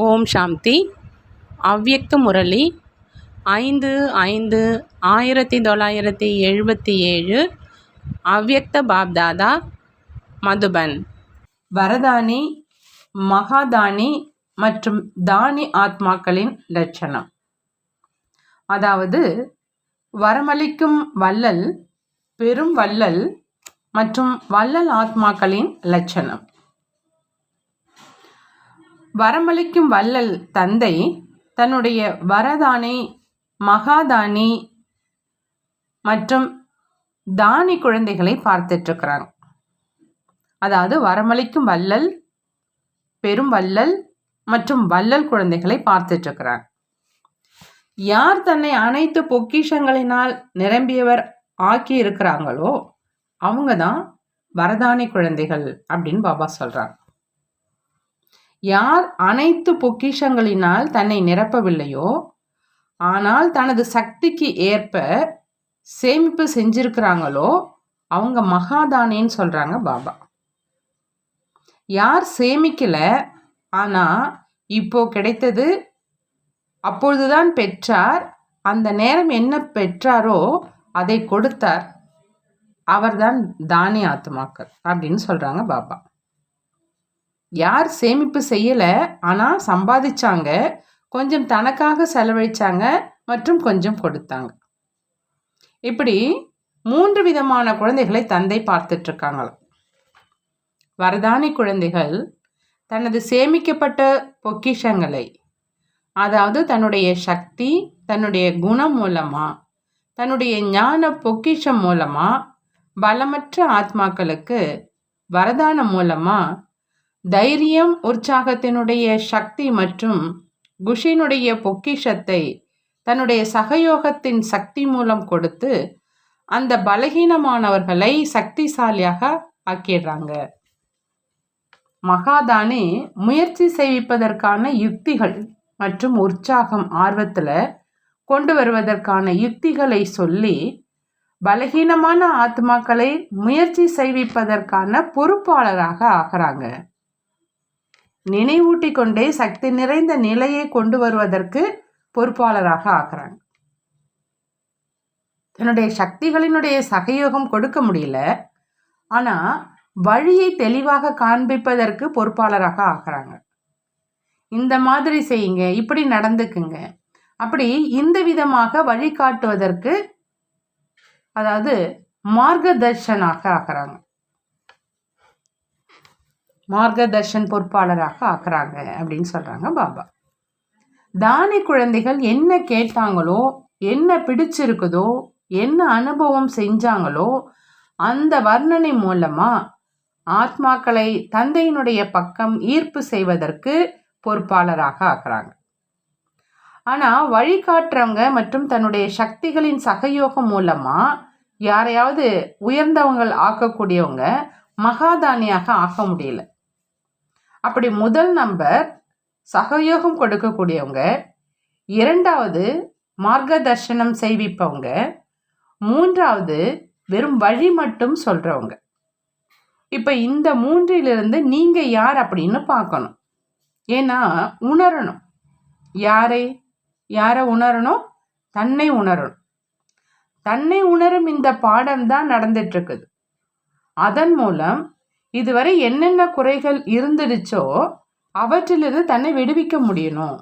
ஓம் சாந்தி. அவ்வியக்த முரளி. ஐந்து ஐந்து ஆயிரத்தி தொள்ளாயிரத்தி எழுபத்தி ஏழு. அவ்வியக்த பாப்தாதா மதுபன். வரதானி மகாதானி மற்றும் தானி ஆத்மாக்களின் லட்சணம். அதாவது வரமளிக்கும் வள்ளல் பெரும் வள்ளல் மற்றும் வள்ளல் ஆத்மாக்களின் லட்சணம். வரமளிக்கும் வள்ளல் தந்தை தன்னுடைய வரதானி மகாதானி மற்றும் தானி குழந்தைகளை பார்த்துட்ருக்குறாங்க அதாவது வரமளிக்கும் வள்ளல் பெரும் வள்ளல் மற்றும் வள்ளல் குழந்தைகளை பார்த்துட்ருக்கிறாங்க யார் தன்னை அனைத்து பொக்கிஷங்களினால் நிரம்பியவர் ஆக்கி இருக்கிறாங்களோ அவங்க தான் வரதானி குழந்தைகள் அப்படின்னு பாபா சொல்கிறாங்க யார் அனைத்து பொக்கிஷங்களினால் தன்னை நிரப்பவில்லையோ ஆனால் தனது சக்திக்கு ஏற்ப சேமிப்பு செஞ்சிருக்கிறாங்களோ அவங்க மகாதானின்னு சொல்கிறாங்க பாபா. யார் சேமிக்கல ஆனால் இப்போ கிடைத்தது அப்பொழுதுதான் பெற்றார் அந்த நேரம் என்ன பெற்றாரோ அதை கொடுத்தார். அவர்தான் தானி ஆத்மாக்கள் அப்படின்னு சொல்கிறாங்க பாபா. யார் சேமிப்பு செய்யலை ஆனால் சம்பாதிச்சாங்க கொஞ்சம் தனக்காக செலவழித்தாங்க மற்றும் கொஞ்சம் கொடுத்தாங்க. இப்படி மூன்று விதமான குழந்தைகளை தந்தை பார்த்துட்ருக்காங்களாம் வரதானி குழந்தைகள் தனது சேமிக்கப்பட்ட பொக்கிஷங்களை அதாவது தன்னுடைய சக்தி தன்னுடைய குணம் மூலமாக தன்னுடைய ஞான பொக்கிஷம் மூலமாக பலமற்ற ஆத்மாக்களுக்கு வரதானம் மூலமாக தைரியம் உற்சாகத்தினுடைய சக்தி மற்றும் குஷினுடைய பொக்கிஷத்தை தன்னுடைய சகயோகத்தின் சக்தி மூலம் கொடுத்து அந்த பலகீனமானவர்களை சக்திசாலியாக ஆக்கிடுறாங்க. மகாதானி முயற்சி செய்விப்பதற்கான யுக்திகள் மற்றும் உற்சாகம் ஆர்வத்தில் கொண்டு வருவதற்கான யுக்திகளை சொல்லி பலகீனமான ஆத்மாக்களை முயற்சி செய்விப்பதற்கான பொறுப்பாளராக ஆகிறாங்க. நினைவூட்டி கொண்டே சக்தி நிறைந்த நிலையை கொண்டு வருவதற்கு பொறுப்பாளராக ஆகிறாங்க தன்னுடைய சக்திகளினுடைய சகயோகம் கொடுக்க முடியல. ஆனால் வழியை தெளிவாக காண்பிப்பதற்கு பொறுப்பாளராக ஆகிறாங்க இந்த மாதிரி செய்யுங்க இப்படி நடந்துக்குங்க. அப்படி இந்த விதமாக வழிகாட்டுவதற்கு அதாவது மார்க்கதர்ஷனாக ஆகிறாங்க மார்கதர்ஷன் பொறுப்பாளராக ஆக்குறாங்க அப்படின்னு சொல்கிறாங்க பாபா. தானி குழந்தைகள் என்ன கேட்டாங்களோ என்ன பிடிச்சிருக்குதோ என்ன அனுபவம் செஞ்சாங்களோ அந்த வர்ணனை மூலமாக ஆத்மாக்களை தந்தையினுடைய பக்கம் ஈர்ப்பு செய்வதற்கு பொறுப்பாளராக ஆக்குறாங்க. ஆனால் வழிகாட்டுறவங்க மற்றும் தன்னுடைய சக்திகளின் சகயோகம் மூலமாக யாரையாவது உயர்ந்தவங்கள் ஆக்கக்கூடியவங்க மகாதானியாக ஆக்க முடியல. அப்படி முதல் நம்பர் சகயோகம் கொடுக்கக்கூடியவங்க. இரண்டாவது மார்க்கதர்ஷனம் செய்விப்பவங்க. மூன்றாவது வெறும் வழி மட்டும் சொல்கிறவங்க இப்போ இந்த மூன்றிலிருந்து நீங்கள் யார் அப்படின்னு பார்க்கணும். ஏன்னா உணரணும். யாரை? யாரை உணரணும்? தன்னை உணரணும். தன்னை உணரும் இந்த பாடம் தான் நடந்துட்டுருக்குது அதன் மூலம் இதுவரை என்னென்ன குறைகள் இருந்துடுச்சோ அவற்றிலிருந்து தன்னை விடுவிக்க முடியணும்.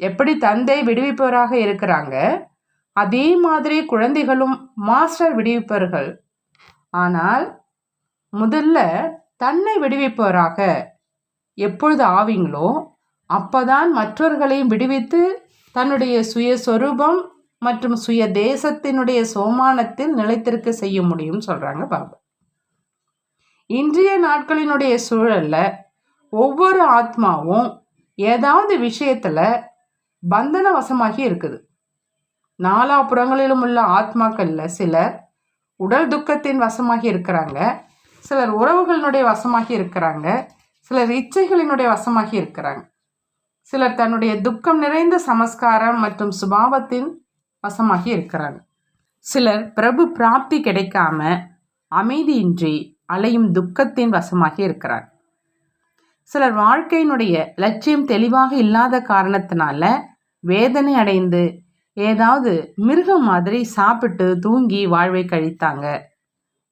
எப்படி தந்தை விடுவிப்பவராக இருக்கிறாங்க? அதே மாதிரி குழந்தைகளும் மாஸ்டர் விடுவிப்பவர்கள். ஆனால் முதல்ல தன்னை விடுவிப்பவராக எப்பொழுது ஆவீங்களோ அப்போதான் மற்றவர்களையும் விடுவித்து தன்னுடைய சுயஸ்வரூபம் மற்றும் சுய தேசத்தினுடைய சோமானத்தில் நிலைத்திருக்க செய்ய முடியும்னு சொல்கிறாங்க பாபா. இன்றைய நாட்களினுடைய சூழலில் ஒவ்வொரு ஆத்மாவும் ஏதாவது விஷயத்தில் பந்தன வசமாகி இருக்குது நாலாபுறங்களிலும் உள்ள ஆத்மாக்களில் சிலர் உடல் துக்கத்தின் வசமாகி இருக்கிறாங்க சிலர் உறவுகளினுடைய வசமாகி இருக்கிறாங்க சிலர் இச்சைகளினுடைய வசமாகி இருக்கிறாங்க. சிலர் தன்னுடைய துக்கம் நிறைந்த சமஸ்காரம் மற்றும் சுபாவத்தின் வசமாகி இருக்கிறாங்க. சிலர் பிரபு பிராப்தி கிடைக்காம அமைதியின்றி அலையும் துக்கத்தின் வசமாகி இருக்கிறார். சிலர் வாழ்க்கையினுடைய லட்சியம் தெளிவாக இல்லாத காரணத்தினால வேதனை அடைந்து ஏதாவது மிருகம் மாதிரி சாப்பிட்டு தூங்கி வாழ்வை கழித்தாங்க.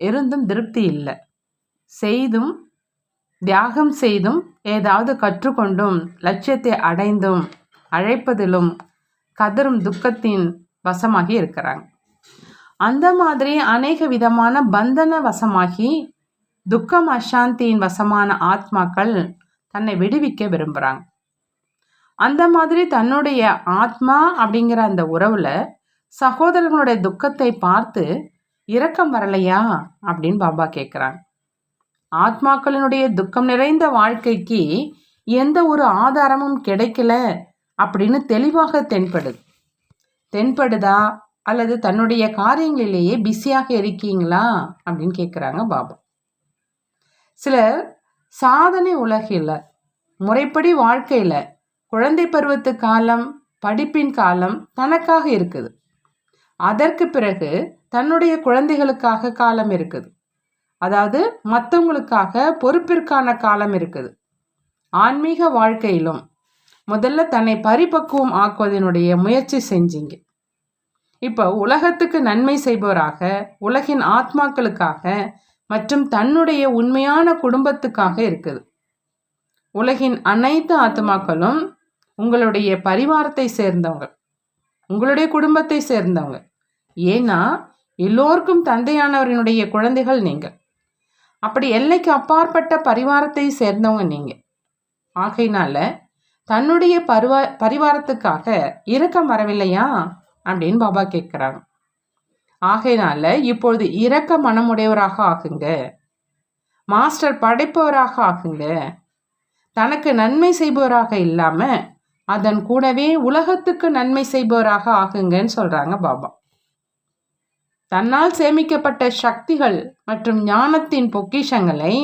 இருந்தும் திருப்தி இல்லை. செய்தும் தியாகம் செய்தும் ஏதாவது கற்றுக்கொண்டும் லட்சியத்தை அடைந்தும் அழைப்பதிலும் கதரும் துக்கத்தின் வசமாகி இருக்கிறாங்க. அந்த மாதிரி அநேக விதமான பந்தன வசமாகி துக்கம் அசாந்தியின் வசமான ஆத்மாக்கள் தன்னை விடுவிக்க விரும்புகிறாங்க அந்த மாதிரி தன்னுடைய ஆத்மா அப்படிங்கிற அந்த உறவில் சகோதரர்களுடைய துக்கத்தை பார்த்து இரக்கம் வரலையா அப்படின்னு பாபா கேட்குறாங்க ஆத்மாக்களினுடைய துக்கம் நிறைந்த வாழ்க்கைக்கு எந்த ஒரு ஆதாரமும் கிடைக்கல அப்படின்னு தெளிவாக தென்படுது. தென்படுதா? அல்லது தன்னுடைய காரியங்களிலேயே பிஸியாக இருக்கீங்களா? அப்படின்னு கேட்குறாங்க பாபா. சிலர் சாதனை உலகில் முறைப்படி வாழ்க்கையில் குழந்தை பருவத்து காலம் படிப்பின் காலம் தனக்காக இருக்குது. அதற்கு பிறகு தன்னுடைய குழந்தைகளுக்காக காலம் இருக்குது. அதாவது மற்றவங்களுக்காக பொறுப்பிற்கான காலம் இருக்குது. ஆன்மீக வாழ்க்கையிலும் முதல்ல தன்னை பரிபக்குவம் ஆக்குவதனுடைய முயற்சி செஞ்சீங்க. இப்போ உலகத்துக்கு நன்மை செய்பவராக உலகின் ஆத்மாக்களுக்காக மற்றும் தன்னுடைய உண்மையான குடும்பத்துக்காக இருக்குது. உலகின் அனைத்து ஆத்மாக்களும் உங்களுடைய பரிவாரத்தை சேர்ந்தவங்க. உங்களுடைய குடும்பத்தை சேர்ந்தவங்க. ஏன்னா எல்லோருக்கும் தந்தையானவரினுடைய குழந்தைகள் நீங்கள் அப்படி எல்லைக்கு அப்பாற்பட்ட பரிவாரத்தை சேர்ந்தவங்க நீங்கள் ஆகையினால தன்னுடைய பருவ பரிவாரத்துக்காக இரக்கம் வரவில்லையா? அப்படின்னு பாபா கேட்குறாங்க. ஆகையினால இப்பொழுது இரக்க மனமுடையவராக ஆகுங்க. மாஸ்டர் படைப்பவராக ஆகுங்க. தனக்கு நன்மை செய்பவராக இல்லாமல் அதன் கூடவே உலகத்துக்கு நன்மை செய்பவராக ஆகுங்கன்னு சொல்கிறாங்க பாபா. தன்னால் சேமிக்கப்பட்ட சக்திகள் மற்றும் ஞானத்தின் பொக்கிஷங்களை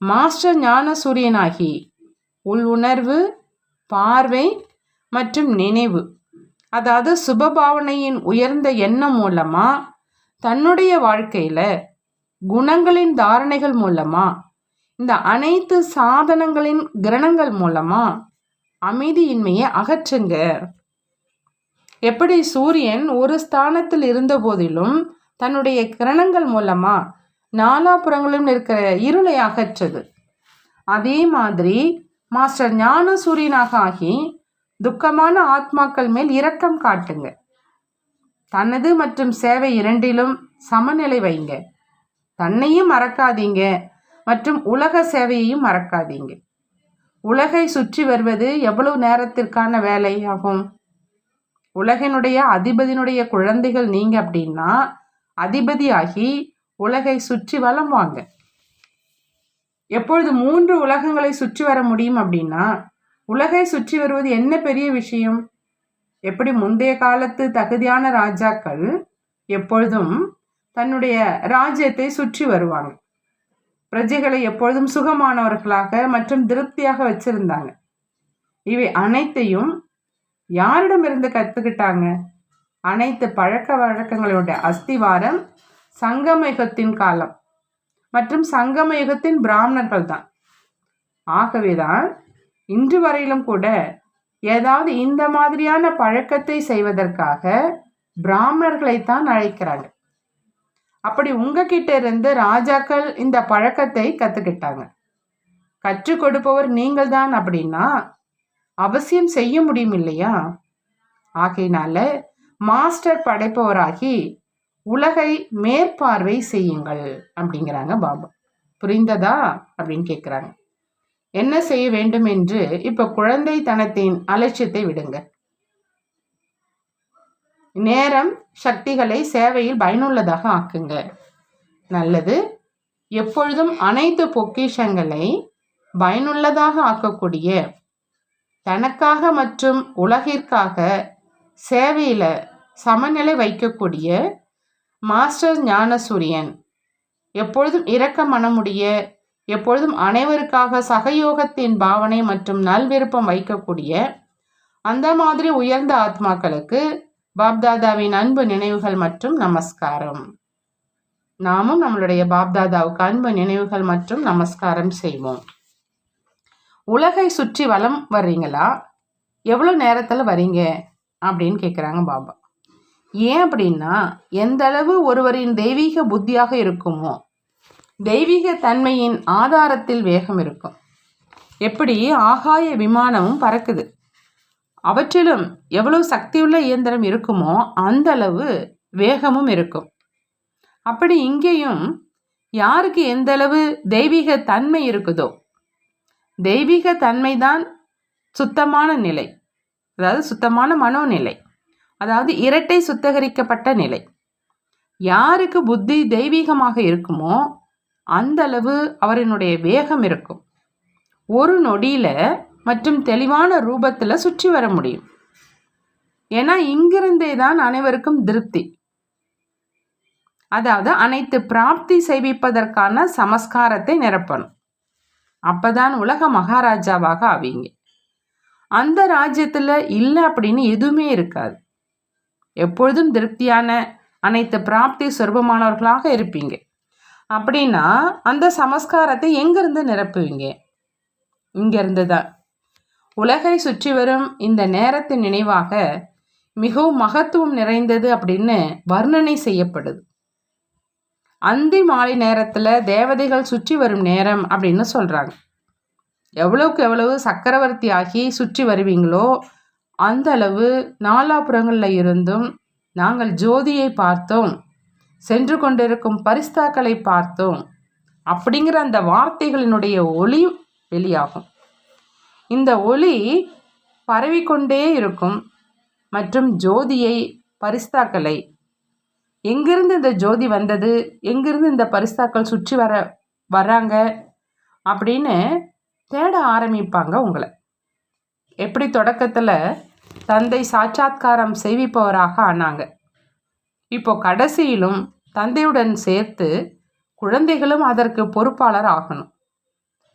மாஸ்டர் ஞான சூரியனாகி உள் உணர்வு பார்வை மற்றும் நினைவு அதாவது சுபபாவனையின் உயர்ந்த எண்ணம் மூலமாக தன்னுடைய வாழ்க்கையில் குணங்களின் தாரணைகள் மூலமாக இந்த அனைத்து சாதனங்களின் கிரணங்கள் மூலமாக அமைதியின்மையை அகற்றுங்க. எப்படி சூரியன் ஒரு ஸ்தானத்தில் இருந்த போதிலும் தன்னுடைய கிரணங்கள் மூலமா நாலாபுறங்களும் இருக்கிற இருளை அகற்றது. அதே மாதிரி மாஸ்டர் ஞான சூரியனாக ஆகி துக்கமான ஆத்மாக்கள் மேல் இரக்கம் காட்டுங்க. தனது மற்றும் சேவை இரண்டிலும் சமநிலை வைங்க. தன்னையும் மறக்காதீங்க மற்றும் உலக சேவையையும் மறக்காதீங்க. உலகை சுற்றி வருவது எவ்வளவு நேரத்திற்கான வேலையாகும்? உலகினுடைய அதிபதியினுடைய குழந்தைகள் நீங்க அப்படின்னா அதிபதியாகி உலகை சுற்றி வலம் வாங்க. எப்பொழுது மூன்று உலகங்களை சுற்றி வர முடியும் அப்படின்னா உலகை சுற்றி வருவது என்ன பெரிய விஷயம்? எப்படி முந்தைய காலத்து தகுதியான ராஜாக்கள் எப்பொழுதும் தன்னுடைய ராஜ்யத்தை சுற்றி வருவாங்க. பிரஜைகளை எப்பொழுதும் சுகமானவர்களாக மற்றும் திருப்தியாக வச்சிருந்தாங்க. இவை அனைத்தையும் யாரிடமிருந்து கற்றுக்கிட்டாங்க அனைத்து பழக்க வழக்கங்களுடைய அஸ்திவாரம் சங்கமயுகத்தின் காலம் மற்றும் சங்கமயுகத்தின் பிராமணர்கள் தான் ஆகவேதான் இன்று வரையிலும் கூட ஏதாவது இந்த மாதிரியான பழக்கத்தை செய்வதற்காக பிராமணர்களைத்தான் அழைக்கிறாங்க அப்படி உங்ககிட்ட இருந்து ராஜாக்கள் இந்த பழக்கத்தை கற்றுக்கிட்டாங்க கற்றுக் கொடுப்பவர் நீங்கள் தான் அப்படின்னா அவசியம் செய்ய முடியும் இல்லையா? ஆகையினால மாஸ்டர் படைப்பவராகி உலகை மேற்பார்வை செய்யுங்கள் அப்படிங்கிறாங்க பாபா. புரிந்ததா? அப்படின்னு கேட்குறாங்க என்ன செய்ய வேண்டும் என்று இப்போ குழந்தை தனத்தின் அலட்சியத்தை விடுங்க. நேரம் சக்திகளை சேவையில் பயனுள்ளதாக ஆக்குங்க. நல்லது. எப்பொழுதும் அனைத்து பொக்கிஷங்களை பயனுள்ளதாக ஆக்கக்கூடிய தனக்காக மற்றும் உலகிற்காக சேவையில் சமநிலை வைக்கக்கூடிய மாஸ்டர் ஞானசூரியன் எப்பொழுதும் இரக்க மனமுடைய எப்பொழுதும் அனைவருக்காக சகயோகத்தின் பாவனை மற்றும் நல்விருப்பம் வைக்கக்கூடிய அந்த மாதிரி உயர்ந்த ஆத்மாக்களுக்கு பாப்தாதாவின் அன்பு நினைவுகள் மற்றும் நமஸ்காரம். நாமும் நம்மளுடைய பாப்தாதாவுக்கு அன்பு நினைவுகள் மற்றும் நமஸ்காரம் செய்வோம். உலகை சுற்றி வளம் வர்றீங்களா? எவ்வளோ நேரத்தில் வரீங்க? அப்படின்னு கேட்குறாங்க பாபா. ஏன் அப்படின்னா எந்த அளவு ஒருவரின் தெய்வீக புத்தியாக இருக்குமோ தெய்வீக தன்மையின் ஆதாரத்தில் வேகம் இருக்கும். எப்படி ஆகாய விமானமும் பறக்குது. அவற்றிலும் எவ்வளவு சக்தியுள்ள இயந்திரம் இருக்குமோ அந்த அளவு வேகமும் இருக்கும். அப்படி இங்கேயும் யாருக்கு எந்த அளவு தெய்வீக தன்மை இருக்குதோ. தெய்வீக தன்மை தான் சுத்தமான நிலை. அதாவது சுத்தமான மனோநிலை. அதாவது இரட்டை சுத்தகரிக்கப்பட்ட நிலை. யாருக்கு புத்தி தெய்வீகமாக இருக்குமோ அந்த அளவு அவரினுடைய வேகம் இருக்கும். ஒரு நொடியில் மற்றும் தெளிவான ரூபத்தில் சுற்றி வர முடியும். ஏன்னா இங்கிருந்தே தான் அனைவருக்கும் திருப்தி. அதாவது அனைத்து பிராப்தி செய்விப்பதற்கான சமஸ்காரத்தை நிரப்பணும். அப்பதான் உலக மகாராஜாவாக ஆவீங்க. அந்த ராஜ்யத்தில் இல்லை அப்படின்னு எதுவுமே இருக்காது. எப்பொழுதும் திருப்தியான அனைத்து பிராப்தி சொருபமானவர்களாக இருப்பீங்க. அப்படின்னா அந்த சமஸ்காரத்தை எங்கிருந்து நிரப்புவீங்க? இங்கிருந்து தான் உலகை சுற்றி வரும் இந்த நேரத்தின் நினைவாக மிகவும் மகத்துவம் நிறைந்தது அப்படின்னு வர்ணனை செய்யப்படுது. அந்தி மாலை நேரத்தில் தேவதைகள் சுற்றி வரும் நேரம் அப்படின்னு சொல்கிறாங்க எவ்வளவுக்கு எவ்வளவு சக்கரவர்த்தி ஆகி சுற்றி வருவீங்களோ அந்த அளவு நாலாபுறங்களில் இருந்தும் நாங்கள் ஜோதியை பார்த்தோம். சென்று கொண்டிருக்கும் பரிஸ்தாக்களை பார்த்தோம். அப்படிங்கிற அந்த வார்த்தைகளினுடைய ஒளி வெளியாகும். இந்த ஒளி பரவிக்கொண்டே இருக்கும் மற்றும் ஜோதியை பரிஸ்தாக்களை. எங்கிருந்து இந்த ஜோதி வந்தது? எங்கிருந்து இந்த பரிஸ்தாக்கள் சுற்றி வர வராங்க அப்படின்னு தேட ஆரம்பிப்பாங்க உங்களை. எப்படி தொடக்கத்தில் தந்தை சாட்சாத்காரம் செய்விப்பவராக ஆனாங்க. இப்போ கடைசியிலும் தந்தையுடன் சேர்த்து குழந்தைகளும் அதற்கு பொறுப்பாளர் ஆகணும்.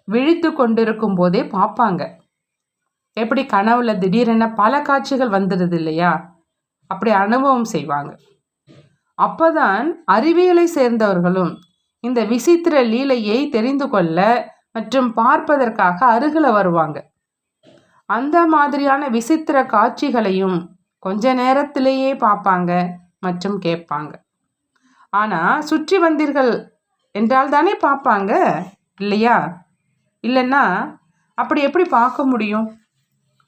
விழித்து கொண்டிருக்கும் போதே பார்ப்பாங்க. எப்படி கனவுல திடீரென பல காட்சிகள் வந்துடுது இல்லையா? அப்படி அனுபவம் செய்வாங்க. அப்போதான் அறிவியலை சேர்ந்தவர்களும் இந்த விசித்திர லீலையை தெரிந்து கொள்ள மற்றும் பார்ப்பதற்காக அருகில் வருவாங்க. அந்த மாதிரியான விசித்திர காட்சிகளையும் கொஞ்ச நேரத்திலேயே பார்ப்பாங்க. மற்றும் கேட்பாங்க. ஆனால் சுற்றி வந்தீர்கள் என்றால் தானே பார்ப்பாங்க? இல்லையா? இல்லைன்னா அப்படி எப்படி பார்க்க முடியும்?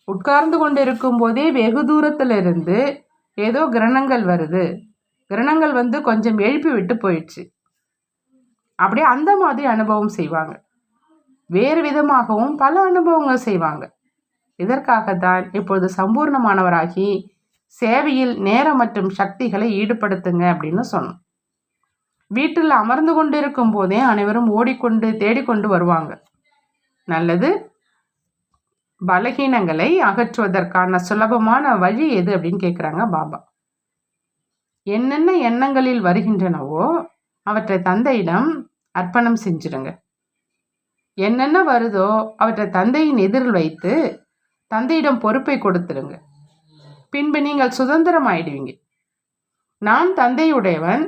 உட்கார்ந்து கொண்டு இருக்கும்போதே வெகு தூரத்தில் இருந்து ஏதோ கிரணங்கள் வருது. கிரணங்கள் வந்து கொஞ்சம் எழுப்பி விட்டு போயிடுச்சு. அப்படியே அந்த மாதிரி அனுபவம் செய்வாங்க. வேறு விதமாகவும் பல அனுபவங்கள் செய்வாங்க. இதற்காகத்தான் இப்பொழுது சம்பூர்ணமானவராகி சேவையில் நேரம் மற்றும் சக்திகளை ஈடுபடுத்துங்க அப்படின்னு சொன்னோம். வீட்டில் அமர்ந்து கொண்டு இருக்கும் போதே அனைவரும் ஓடிக்கொண்டு தேடிக்கொண்டு வருவாங்க. நல்லது. பலகீனங்களை அகற்றுவதற்கான சுலபமான வழி எது அப்படின்னு கேட்குறாங்க பாபா. என்னென்ன எண்ணங்களில் வருகின்றனவோ அவற்றை தந்தையிடம் அர்ப்பணம் செஞ்சிருங்க என்னென்ன வருதோ அவற்றை தந்தையின் எதிரில் வைத்து தந்தையிடம் பொறுப்பை கொடுத்துருங்க பின்பு நீங்கள் சுதந்திரம் ஆயிடுவீங்க நான் தந்தையுடையவன்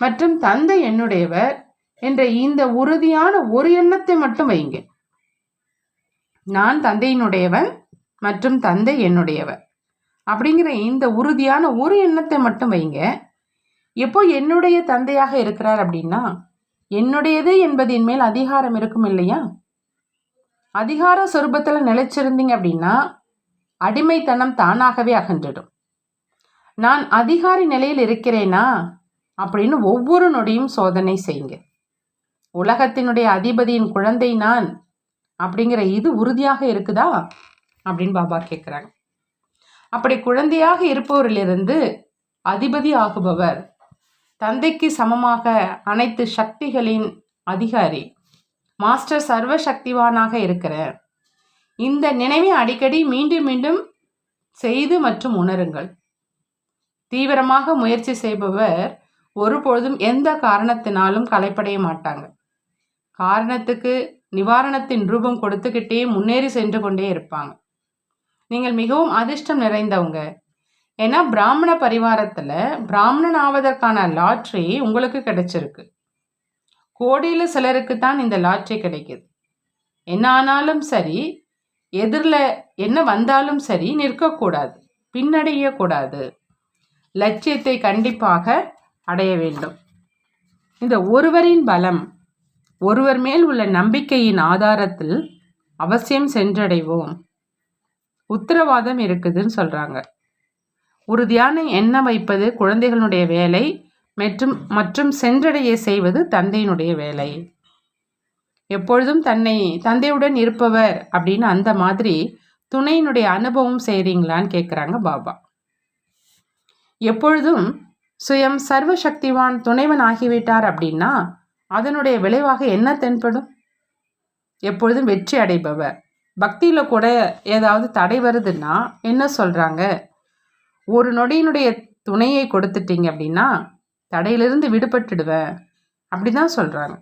மற்றும் தந்தை என்னுடையவர் என்ற இந்த உறுதியான ஒரு எண்ணத்தை மட்டும் வைங்க. நான் தந்தையினுடையவன் மற்றும் தந்தை என்னுடையவர். அப்படிங்கிற இந்த உறுதியான ஒரு எண்ணத்தை மட்டும் வைங்க. எப்போ என்னுடைய தந்தையாக இருக்கிறார் அப்படின்னா என்னுடையது என்பதின் மேல் அதிகாரம் இருக்கும் இல்லையா? அதிகார சொரூபத்தில் நிலைச்சிருந்தீங்க அப்படின்னா அடிமைத்தனம் தானாகவே அகன்றிடும். நான் அதிகாரி நிலையில் இருக்கிறேனா? அப்படின்னு ஒவ்வொரு நொடியும் சோதனை செய்யுங்க. உலகத்தினுடைய அதிபதியின் குழந்தை நான் அப்படிங்கிற இது உறுதியாக இருக்குதா? அப்படின்னு பாபா கேட்குறாங்க அப்படி குழந்தையாக இருப்பவரிலிருந்து அதிபதி ஆகுபவர் தந்தைக்கு சமமாக அனைத்து சக்திகளின் அதிகாரி மாஸ்டர் சர்வ சக்திவானாக இருக்கிற இந்த நினைவை அடிக்கடி மீண்டும் மீண்டும் செய்து மற்றும் உணருங்கள். தீவிரமாக முயற்சி செய்பவர் ஒருபொழுதும் எந்த காரணத்தினாலும் கலைப்படைய மாட்டாங்க. காரணத்துக்கு நிவாரணத்தின் ரூபம் கொடுத்துக்கிட்டே முன்னேறி சென்று கொண்டே இருப்பாங்க. நீங்கள் மிகவும் அதிர்ஷ்டம் நிறைந்தவங்க. ஏன்னா பிராமண பரிவாரத்தில் பிராமணன் ஆவதற்கான லாட்ரி உங்களுக்கு கிடைச்சிருக்கு. கோடியில் சிலருக்கு தான் இந்த லாட்ரி கிடைக்குது. என்ன ஆனாலும் சரி எதிரில் என்ன வந்தாலும் சரி நிற்கக்கூடாது பின்னடையக்கூடாது லட்சியத்தை கண்டிப்பாக அடைய வேண்டும். இந்த ஒருவரின் பலம் ஒருவர் மேல் உள்ள நம்பிக்கையின் ஆதாரத்தில் அவசியம் சென்றடைவோம். உத்தரவாதம் இருக்குதுன்னு சொல்கிறாங்க உறுதியான எண்ணம் வைப்பது குழந்தைகளுடைய வேலை மற்றும் மற்றும் சென்றடைய செய்வது தந்தையினுடைய வேலை. எப்பொழுதும் தன்னை தந்தையுடன் இருப்பவர் அப்படின்னு அந்த மாதிரி துணையினுடைய அனுபவம் செய்கிறீங்களான்னு கேட்குறாங்க பாபா. எப்பொழுதும் சுயம் சர்வசக்திவான் துணைவன் ஆகிவிட்டார் அப்படின்னா அதனுடைய விளைவாக என்ன தென்படும்? எப்பொழுதும் வெற்றி அடைபவர். பக்தியில் கூட ஏதாவது தடை வருதுன்னா என்ன சொல்கிறாங்க ஒரு நொடியினுடைய துணையை கொடுத்துட்டீங்க அப்படின்னா தடையிலிருந்து விடுபட்டுடுவேன் அப்படி தான் சொல்கிறாங்க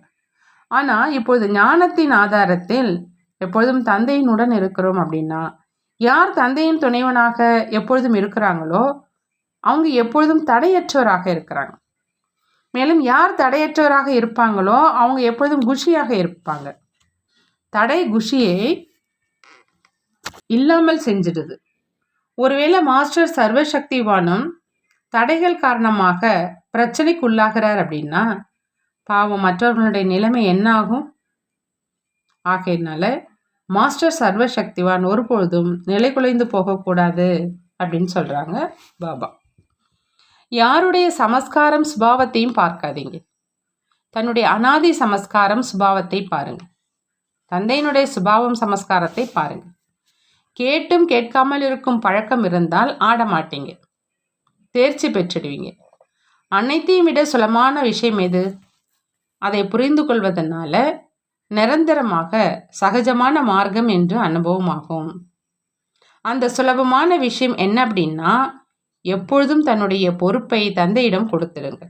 ஆனால் இப்பொழுது ஞானத்தின் ஆதாரத்தில் எப்பொழுதும் தந்தையினுடன் இருக்கிறோம் அப்படின்னா யார் தந்தையின் துணைவனாக எப்பொழுதும் இருக்கிறாங்களோ அவங்க எப்பொழுதும் தடையற்றவராக இருக்கிறாங்க. மேலும் யார் தடையற்றவராக இருப்பாங்களோ அவங்க எப்பொழுதும் குஷியாக இருப்பாங்க. தடை குஷியை இல்லாமல் செஞ்சிடுது. ஒருவேளை மாஸ்டர் சர்வசக்திவானும் தடைகள் காரணமாக பிரச்சனைக்கு உள்ளாகிறார் அப்படின்னா பாவம் மற்றவர்களுடைய நிலைமை என்ன ஆகும் ஆகையினால மாஸ்டர் சர்வசக்திவான் ஒருபொழுதும் நிலை குலைந்து போகக்கூடாது அப்படின்னு சொல்கிறாங்க பாபா. யாருடைய சமஸ்காரம் சுபாவத்தையும் பார்க்காதீங்க. தன்னுடைய அனாதி சமஸ்காரம் சுபாவத்தை பாருங்க. தந்தையினுடைய சுபாவம் சமஸ்காரத்தை பாருங்க. கேட்டும் கேட்காமல் இருக்கும் பழக்கம் இருந்தால் ஆட மாட்டீங்க. தேர்ச்சி பெற்றுடுவீங்க. அனைத்தையும் விட சுலமான விஷயம் எது? அதை புரிந்து கொள்வதனால நிரந்தரமாக சகஜமான மார்க்கம் என்று அனுபவமாகும். அந்த சுலபமான விஷயம் என்ன அப்படின்னா எப்பொழுதும் தன்னுடைய பொறுப்பை தந்தையிடம் கொடுத்துடுங்க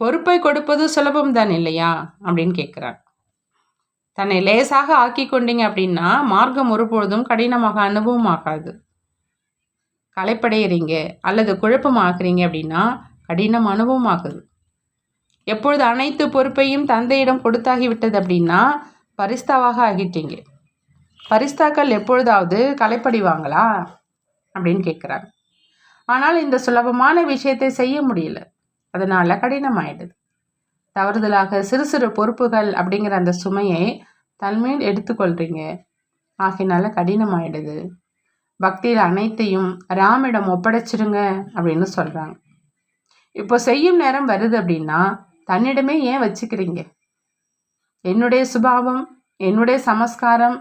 பொறுப்பை கொடுப்பது சுலபம் தான் இல்லையா? அப்படின்னு கேட்குறாங்க தன்னை லேசாக ஆக்கி கொண்டீங்க அப்படின்னா மார்க்கம் ஒருபொழுதும் கடினமாக அனுபவமாகாது. களைப்படைகிறீங்க அல்லது குழப்பமாகறீங்க அப்படின்னா கடினம் அனுபவமாகுது. எப்பொழுது அனைத்து பொறுப்பையும் தந்தையிடம் கொடுத்தாகிவிட்டது அப்படின்னா பரிஸ்தாவாக ஆகிட்டீங்க. பரிஸ்தாக்கள் எப்பொழுதாவது களைப்படிவாங்களா அப்படின்னு கேட்குறாங்க. ஆனால் இந்த சுலபமான விஷயத்தை செய்ய முடியல. அதனால் கடினமாயிடுது. தவறுதலாக சிறு சிறு பொறுப்புகள் அப்படிங்கிற அந்த சுமையை தன்மேல் எடுத்துக்கொள்கிறீங்க ஆகினால கடினமாயிடுது. பக்தியில் அனைத்தையும் ராமிடம் ஒப்படைச்சிருங்க அப்படின்னு சொல்கிறாங்க இப்போ செய்யும் நேரம் வருது அப்படின்னா தன்னிடமே ஏன் வச்சுக்கிறீங்க? என்னுடைய சுபாவம் என்னுடைய சமஸ்காரம்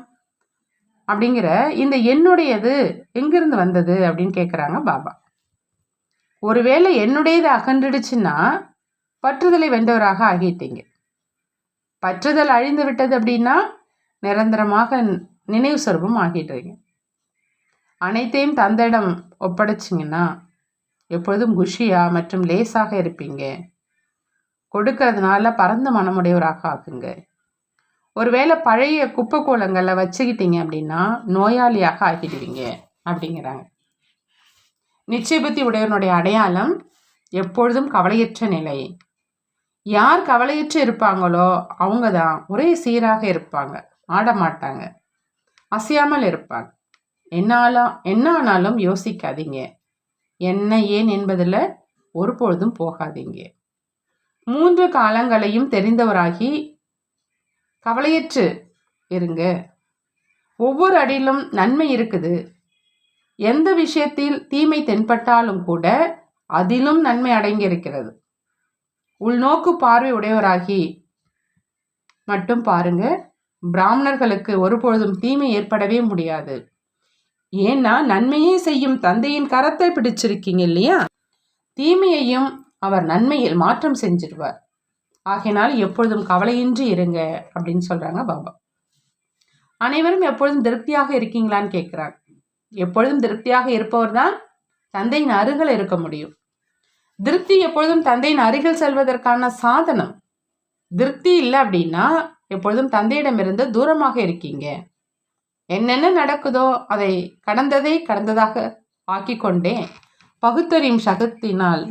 அப்படிங்கிற இந்த என்னுடையது எங்கிருந்து வந்தது அப்படின்னு கேட்குறாங்க பாபா. ஒருவேளை என்னுடையது அகன்றுடுச்சுன்னா பற்றுதலை வென்றவராக ஆகிட்டீங்க. பற்றுதல் அழிந்து விட்டது அப்படின்னா நிரந்தரமாக நினைவு சொருபம் ஆகிடுறீங்க. அனைத்தையும் தந்தையிடம் ஒப்படைச்சிங்கன்னா எப்பொழுதும் குஷியாக மற்றும் லேசாக இருப்பீங்க. கொடுக்கறதுனால பரந்த மனமுடையவராக ஆகுங்க ஒருவேளை பழைய குப்பை கோலங்களில் வச்சுக்கிட்டீங்க அப்படின்னா நோயாளியாக ஆகிடுவீங்க அப்படிங்கிறாங்க. நிச்சயபுத்தி உடையவனுடைய அடையாளம் எப்பொழுதும் கவலையற்ற நிலை. யார் கவலையற்று இருப்பாங்களோ அவங்க தான் ஒரே சீராக இருப்பாங்க ஆட மாட்டாங்க அசையாமல் இருப்பாங்க. என்னாலும் என்ன ஆனாலும் யோசிக்காதீங்க. என்ன ஏன் என்பதில் ஒருபொழுதும் போகாதீங்க. மூன்று காலங்களையும் தெரிந்தவராகி கவலையற்று இருங்க. ஒவ்வொரு அடியிலும் நன்மை இருக்குது. எந்த விஷயத்தில் தீமை தென்பட்டாலும் கூட அதிலும் நன்மை அடங்கியிருக்கிறது. உள்நோக்கு பார்வை உடையவராகி மட்டும் பாருங்க. பிராமணர்களுக்கு ஒருபொழுதும் தீமை ஏற்படவே முடியாது. ஏன்னா நன்மையே செய்யும் தந்தையின் கரத்தை பிடிச்சிருக்கீங்க இல்லையா? தீமையையும் அவர் நன்மையில் மாற்றம் செஞ்சிருவார் ஆகையினால் எப்பொழுதும் கவலையின்றி இருங்க அப்படின்னு சொல்றாங்க பாபா. அனைவரும் எப்பொழுதும் திருப்தியாக இருக்கீங்களான்னு கேட்குறாங்க எப்பொழுதும் திருப்தியாக இருப்பவர் தான் தந்தையின் அருகில் இருக்க முடியும். திருப்தி எப்பொழுதும் தந்தையின் அருகில் செல்வதற்கான சாதனம். திருப்தி இல்லை அப்படின்னா எப்பொழுதும் தந்தையிடமிருந்து தூரமாக இருக்கீங்க. என்னென்ன நடக்குதோ அதை கடந்ததை கடந்ததாக ஆக்கிக்கொண்டே பகுத்தறியும் சகத்தினால்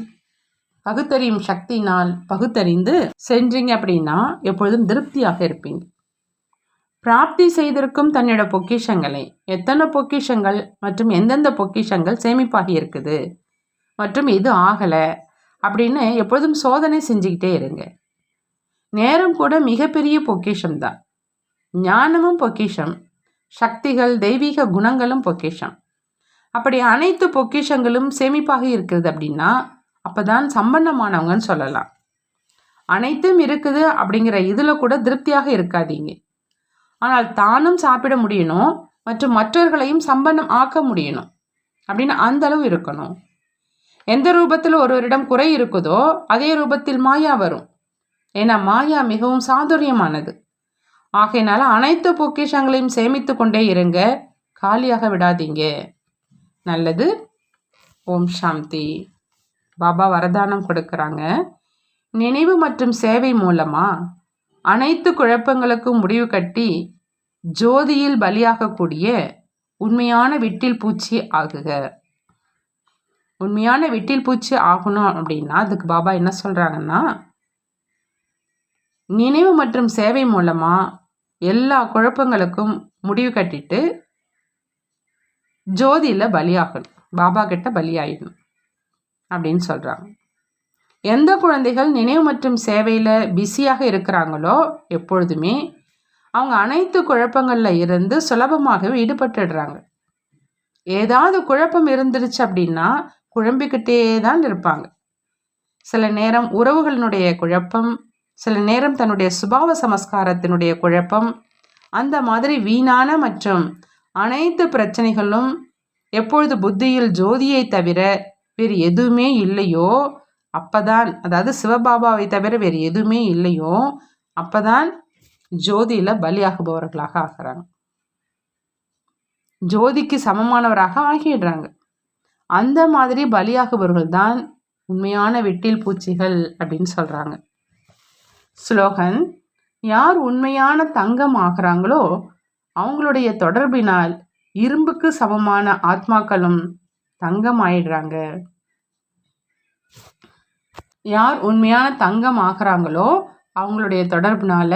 பகுத்தறியும் சக்தினால் பகுத்தறிந்து சென்றீங்க அப்படின்னா எப்பொழுதும் திருப்தியாக இருப்பீங்க. பிராப்தி செய்திருக்கும் தன்னோட பொக்கிஷங்களை எத்தனை பொக்கிஷங்கள் மற்றும் எந்தெந்த பொக்கிஷங்கள் சேமிப்பாகி இருக்குது மற்றும் இது ஆகலை அப்படின்னு எப்பொழுதும் சோதனை செஞ்சுக்கிட்டே இருங்க. நேரம் கூட மிகப்பெரிய பொக்கிஷம் தான். ஞானமும் பொக்கிஷம் சக்திகள் தெய்வீக குணங்களும் பொக்கிஷம். அப்படி அனைத்து பொக்கிஷங்களும் சேமிப்பாக இருக்கிறது அப்படின்னா அப்போ தான் சம்பந்தமானவங்கன்னு சொல்லலாம். அனைத்தும் இருக்குது அப்படிங்கிற இதில் கூட திருப்தியாக இருக்காதீங்க. ஆனால் தானும் சாப்பிட முடியணும் மற்றும் மற்றவர்களையும் சம்பந்தம் ஆக்க முடியணும் அப்படின்னு அந்த அளவு இருக்கணும். எந்த ரூபத்தில் ஒருவரிடம் குறை இருக்குதோ அதே ரூபத்தில் மாயா வரும். ஏன்னா மாயா மிகவும் சாதுரியமானது. ஆகையினால அனைத்து பொக்கிஷங்களையும் சேமித்து கொண்டே இருங்க. காலியாக விடாதீங்க. நல்லது. ஓம் சாந்தி. பாபா வரதானம் கொடுக்குறாங்க. நினைவு மற்றும் சேவை மூலமா அனைத்து குழப்பங்களுக்கும் முடிவு கட்டி ஜோதியில் பலியாகக்கூடிய உண்மையான விட்டில் பூச்சி ஆகுக. உண்மையான விட்டில் பூச்சி ஆகணும் அப்படின்னா அதுக்கு பாபா என்ன சொல்கிறாங்கன்னா நினைவு மற்றும் சேவை மூலமாக எல்லா குழப்பங்களுக்கும் முடிவு கட்டிட்டு ஜோதியில் பலியாகணும். பாபா கிட்ட பலியாயிடணும். அப்படின்னு சொல்கிறாங்க எந்த குழந்தைகள் நினைவு மற்றும் சேவையில் பிஸியாக இருக்கிறாங்களோ எப்பொழுதுமே அவங்க அனைத்து குழப்பங்களில் இருந்து சுலபமாகவே ஈடுபட்டுடுறாங்க. ஏதாவது குழப்பம் இருந்துருச்சு அப்படின்னா குழம்பிக்கிட்டே தான் இருப்பாங்க. சில நேரம் உறவுகளினுடைய குழப்பம் சில நேரம் தன்னுடைய சுபாவ சமஸ்காரத்தினுடைய குழப்பம் அந்த மாதிரி வீணான மற்றும் அனைத்து பிரச்சனைகளும் எப்பொழுது புத்தியில் ஜோதியை தவிர வேறு எதுவுமே இல்லையோ அப்போதான் அதாவது சிவபாபாவை தவிர வேறு எதுவுமே இல்லையோ அப்போதான் ஜோதியில் பலியாகுபவர்களாக ஆகிறாங்க. ஜோதிக்கு சமமானவராக ஆகிடுறாங்க. அந்த மாதிரி பலியாகுபவர்கள் தான் உண்மையான வெட்டில் பூச்சிகள் அப்படின்னு சொல்கிறாங்க ஸ்லோகன் யார் உண்மையான தங்கம் ஆகிறாங்களோ அவங்களுடைய தொடர்பினால் இரும்புக்கு சமமான ஆத்மாக்களும் தங்கம் ஆயிடுறாங்க யார் உண்மையான தங்கம் ஆகிறாங்களோ அவங்களுடைய தொடர்புனால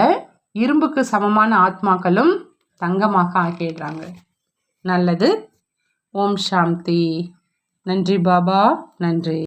இரும்புக்கு சமமான ஆத்மாக்களும் தங்கமாக ஆகிடுறாங்க நல்லது. ஓம் சாந்தி. நன்றி பாபா. நன்றி.